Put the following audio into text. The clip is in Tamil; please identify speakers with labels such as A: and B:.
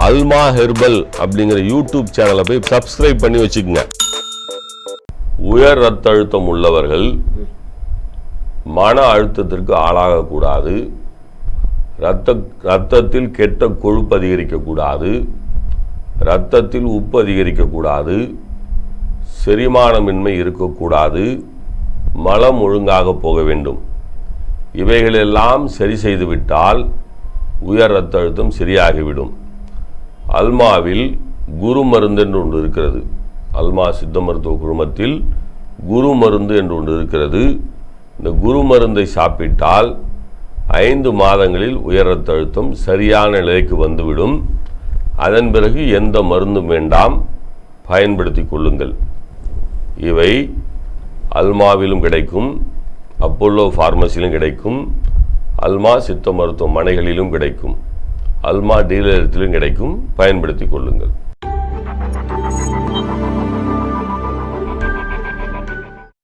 A: அல்மா ஹெர்பல் அப்படிங்கிற யூடியூப் சேனலை போய் சப்ஸ்கிரைப் பண்ணி வச்சுக்கோங்க. உயர் ரத்த அழுத்தம் உள்ளவர்கள் மன அழுத்தத்திற்கு ஆளாகக்கூடாது. ரத்த ரத்தத்தில் கெட்ட கொழுப்பு அதிகரிக்கக்கூடாது. ரத்தத்தில் உப்பு அதிகரிக்கக்கூடாது. செரிமானமின்மை இருக்கக்கூடாது. மலம் ஒழுங்காக போக வேண்டும். இவைகளெல்லாம் சரி செய்துவிட்டால் உயர் ரத்த அழுத்தம் சரியாகிவிடும். அல்மாவில் குரு மருந்து என்று ஒன்று இருக்கிறது. அல்மா சித்த மருத்துவ குழுமத்தில் குரு மருந்து என்று ஒன்று இருக்கிறது. இந்த குரு மருந்தை சாப்பிட்டால் ஐந்து மாதங்களில் உயர் ரத்த அழுத்தம் சரியான நிலைக்கு வந்துவிடும். அதன் பிறகு எந்த மருந்தும் வேண்டாம். பயன்படுத்தி கொள்ளுங்கள். இவை அல்மாவிலும் கிடைக்கும் அப்போலோ ஃபார்மசியிலும் கிடைக்கும் அல்மா சித்த மருத்துவமனைகளிலும் கிடைக்கும். அல்மா டீலரத்திலும் கிடைக்கும். பயன்படுத்தி கொள்ளுங்கள்.